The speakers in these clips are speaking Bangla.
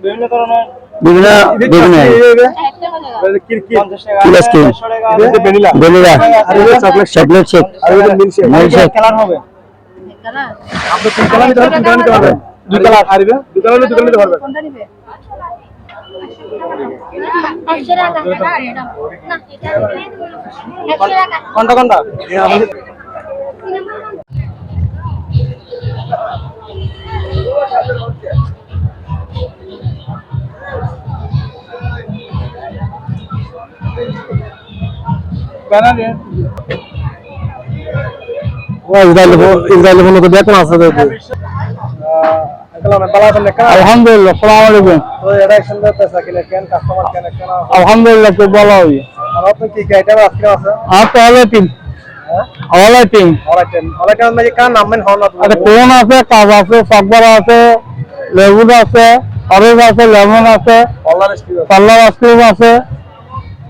বিভিন্ন ধরনের বিভিন্ন বিভিন্ন পঞ্চাশ টাকা কি আইসক্রিম? একশো টাকা vanilla chocolate chocolate shake colour হবে আপনি তিন কালার নিতে পারবেন তিন কালার নিতে পারবেন দুই কালার আরবে দুই কালার দুই কালার নিতে পারবেন কোনটা নিবে একশো টাকা না এটা না এটা একশো টাকা কোনটা কোনটা আলহামদুলিল্লাহ সালাম আলাইকুম কিনে আলহামদুলিল্লাহ খুব ভালো হবে। আছে? আর তো হলো টিম হলো টিম অলাইটেম অলাইটেম কার নাম? হন কোন আছে? কাজ আছে সকবার আছে লেবু আছে অরেঞ্জ আছে লেমন আছে অলার আইসক্রিম আছে।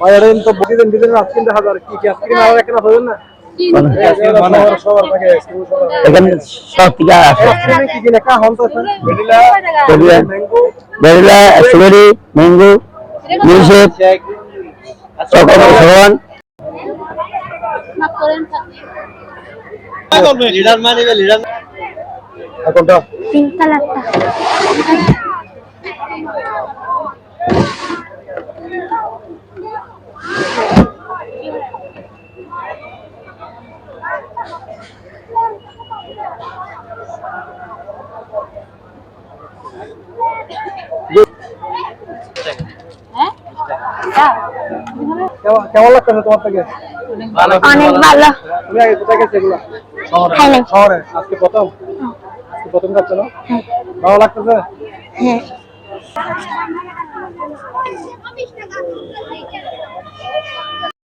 না এটা তো বকি দেন দিলেন আজকিন দেখা যার কি কি আজকিন আর একটা হবেন না। এখানে সব টিকা আছে। Vanilla strawberry mango milk shake shake chocolate seven মাফ করেন লিডার মানে লিডার কোনটা পিঙ্ক কালারটা। কেমন লাগতেছে তোমার থেকে অনেক ভালো তুমি আগে কোথায় গেছে এগুলো শহরে শহরে আজকে প্রথম আজকে প্রথম যাচ্ছ না ভালো লাগতেছে হ্যাঁ